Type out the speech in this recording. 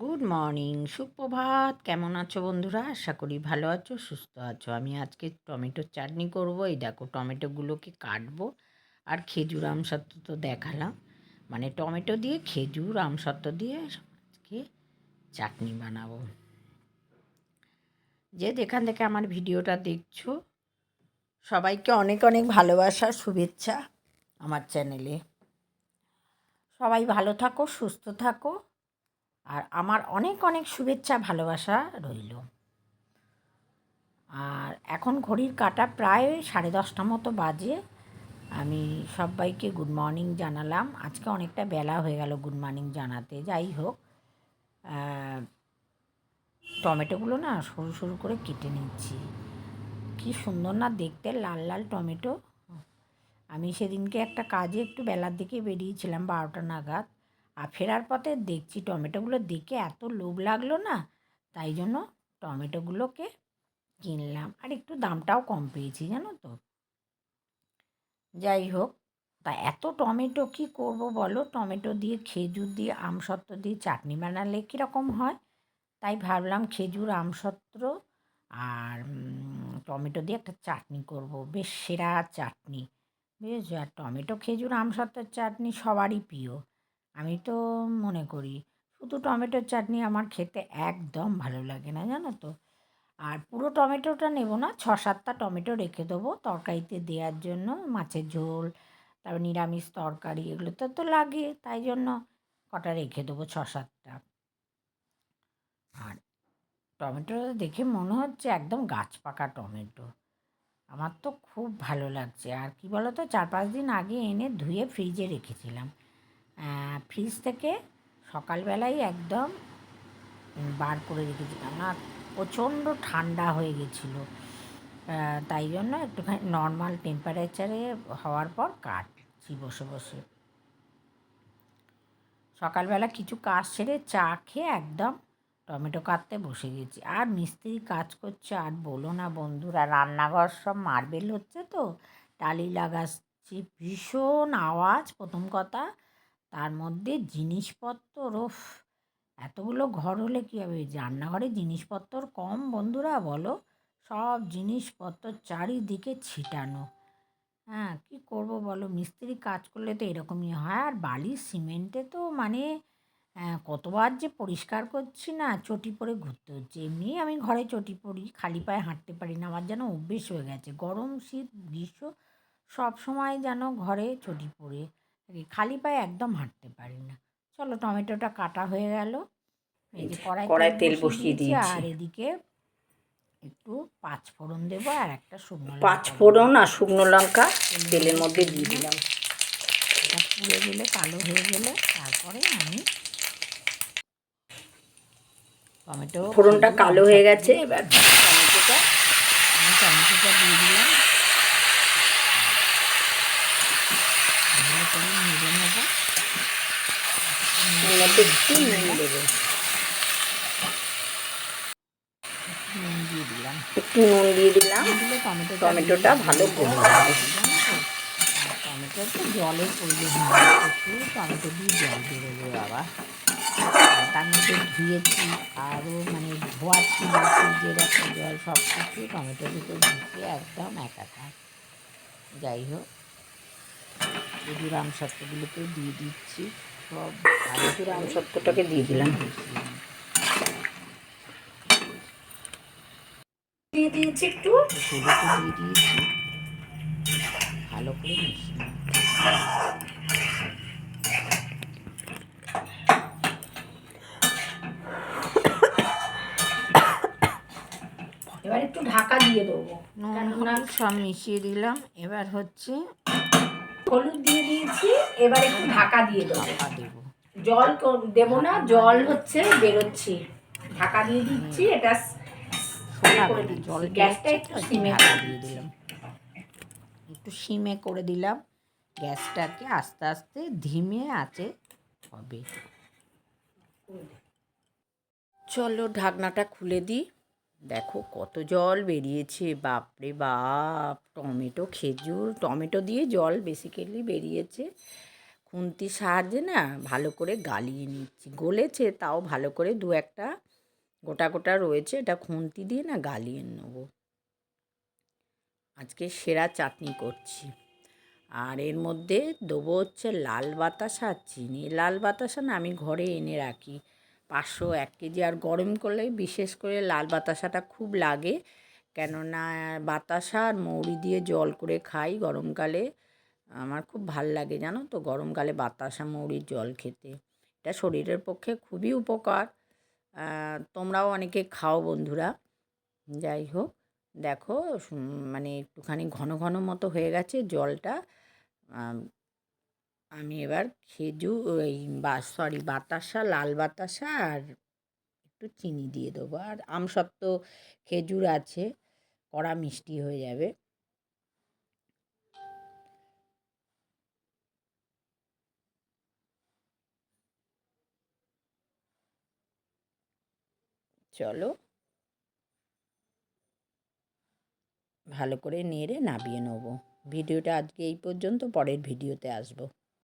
Good morning সুপ্রভাত। কেমন আছো বন্ধুরা? আশা করি ভালো আছো, সুস্থ আছো। আমি আজকে টমেটোর চাটনি করব। এই দেখো, টমেটোগুলোকে কাটবো। আর খেজুর আমসত্ত্ব তো দেখালাম। মানে টমেটো দিয়ে, খেজুর আমসত্ত্ব দিয়ে আজকে চাটনি বানাবো। যে যেখান থেকে আমার ভিডিওটা দেখছ, সবাইকে অনেক অনেক ভালোবাসা, শুভেচ্ছা আমার চ্যানেলে। সবাই ভালো থাকো, সুস্থ থাকো। আর আমার অনেক অনেক শুভেচ্ছা, ভালোবাসা রইল। আর এখন ঘড়ির কাটা প্রায় সাড়ে দশটা মতো বাজে। আমি সবাইকে গুড মর্নিং জানালাম। আজকে অনেকটা বেলা হয়ে গেল গুড মর্নিং জানাতে। যাই হোক টমেটোগুলো না সরু সরু করে কেটে নিচ্ছি। কি সুন্দর না দেখতে লাল লাল টমেটো। আমি সেদিনকে একটা কাজে একটু বেলার দিকে বেরিয়েছিলাম বারোটা নাগাদ। আর ফেরার পথে দেখছি টমেটোগুলো দেখে এত লোভ লাগল না, তাই জন্য টমেটোগুলোকে কিনলাম। আর একটু দামটাও কম পেয়েছি, জানো তো। যাই হোক, তা এত টমেটো কি করব বলো? টমেটো দিয়ে খেজুর দিয়ে আমসত্ত্ব দিয়ে চাটনি বানালে কীরকম হয়? তাই ভাবলাম খেজুর, আমসত্ত্ব আর টমেটো দিয়ে একটা চাটনি করব। বেশ সেরা চাটনি, বুঝেছ? আর টমেটো, খেজুর, আমসত্ত্বের চাটনি সবারই প্রিয়। আমি তো মনে করি শুধু টমেটোর চাটনি আমার খেতে একদম ভালো লাগে না, জানো তো। আর পুরো টমেটোটা নেব না ছ সাতটা টমেটো রেখে দেবো তরকারিতে দেওয়ার জন্য, মাছের ঝোল, তারপর নিরামিষ তরকারি এগুলোতে তো লাগে, তাই জন্য কটা রেখে দেবো ছ সাতটা আর টমেটো দেখে মনে হচ্ছে একদম গাছ পাকা টমেটো। আমার তো খুব ভালো লাগছে। আর কি বলো তো চার পাঁচ দিন আগে এনে ধুয়ে ফ্রিজে রেখেছিলাম। ফ্রিজ থেকে সকালবেলায় একদম বার করে রেখেছিলাম না প্রচণ্ড ঠান্ডা হয়ে গেছিল। তাই জন্য একটুখানি নর্মাল টেম্পারেচারে হওয়ার পর কাটছি বসে বসে। সকালবেলা কিছু কাজ সেরে চা খেয়ে একদম টমেটো কাটতে বসে গেছি। আর মিস্ত্রি কাজ করছে, আর বলো না বন্ধুরা, রান্নাঘর সব মার্বেল হচ্ছে তো, টালি লাগাচ্ছি। ভীষণ আওয়াজ, প্রথম কথা। তার মধ্যে জিনিসপত্র ওফ এতগুলো ঘর হলে কী হবে? রান্নাঘরে জিনিসপত্র কম? বন্ধুরা, বলো। সব জিনিসপত্র চারিদিকে ছিটানো। হ্যাঁ কী করব বলো? মিস্ত্রি কাজ করলে তো এরকমই হয়। আর বালি সিমেন্টে তো মানে কতবার যে পরিষ্কার করছি না, চটি পরে ঘুরতে হচ্ছে। এমনি আমি ঘরে চটি পরি, খালি পায়ে হাঁটতে পারি না। আমার যেন অভ্যেস হয়ে গেছে। গরম, শীত, গ্রীষ্ম, সব সময় যেন ঘরে চটি পরে। খালি পায়ে একদম হাঁটতে পারি না। চলো টমেটোটা কাটা হয়ে গেল। এই যে কড়াই কড়াই তেল বসিয়ে দিয়েছি আর এদিকে একটু পাঁচ ফোড়ন দেবো আর একটা শুকনো পাঁচ ফোড়ন আর শুকনো লঙ্কা তেলের মধ্যে দিয়ে দিলাম। এটা পুড়ে গেলে কালো হয়ে গেলে তারপরে আমি টমেটো ফোড়নটা কালো হয়ে গেছে এবার টমেটোটা আমি টমেটোটা দিয়ে দিলাম ভালো করে নেড়ে নেব মধ্যে একটু নুন দেবো। একটু নুন দিয়ে দিলাম। টমেটো টমেটোটা ভালো তো জলের প্রয়োজন একটু টমেটো দিয়ে জল বেরোবে বাবা। আর তার মধ্যে ধুয়েছি আরও মানে ধোয়াচ্ছি ফ্রিজের একটা জল সব কিছু টমেটোর ভিতর ঢুকিয়ে একদম একাকার। যাই হোক খেজুর আমসত্ত্বগুলোকেও দিয়ে দিচ্ছি। সব ভালো খেজুর আমসত্ত্বটাকে দিয়ে দিলাম। দিয়ে দিয়েছি একটু। দিয়ে দিয়েছি ভালো করে মিশিয়ে এবার একটু ঢাকা দিয়ে দেবো। নুন সব মিশিয়ে দিলাম। এবার হচ্ছে হলুদ দিয়ে দিয়েছি এবার একটু ঢাকা দিয়ে দেবো। জল দেবো না জল হচ্ছে বেরোচ্ছে। ঢাকা দিয়ে দিচ্ছি এটা। জল গ্যাসটা একটু সিমে দিয়ে দিলাম। একটু সিমে করে দিলাম। গ্যাসটাকে আস্তে আস্তে ধিমে আছে হবে। চলো ঢাকনাটা খুলে দিই। দেখো কত জল বেরিয়েছে, বাপরে বাপ। টমেটো, খেজুর, টমেটো দিয়ে জল বেসিক্যালি বেরিয়েছে। খুন্তির সাহায্যে না ভালো করে গালিয়ে নিচ্ছি। গলেছে, তাও ভালো করে দু একটা গোটা গোটা রয়েছে, এটা খুন্তি দিয়ে না গালিয়ে নেব। আজকে সেরা চাটনি করছি। আর এর মধ্যে দেবো হচ্ছে লাল বাতাসা চিনি লাল বাতাসা না আমি ঘরে এনে রাখি। পাঁচশো এক কেজি। আর গরম করলে বিশেষ করে লাল বাতাসাটা খুব লাগে। কেননা বাতাসা আর মৌরি দিয়ে জল করে খাই গরমকালে। আমার খুব ভালো লাগে, জানো তো? গরমকালে বাতাসা মৌরির জল খেতে। এটা শরীরের পক্ষে খুবই উপকার। তোমরাও অনেকে খাও বন্ধুরা। যাই হোক, দেখো মানে একটুখানি ঘন ঘন মতো হয়ে গেছে জলটা। আম, এবার খেজুর ওই বা সরি বাতাসা লাল বাতাসা আর একটু চিনি দিয়ে দেবো। আর আমসত্ত্ব খেজুর আছে কড়া মিষ্টি হয়ে যাবে। চলো। ভালো করে নেড়ে নাবিয়ে নেব। ভিডিওটা আজকে এই পর্যন্ত পরের ভিডিওতে আসব।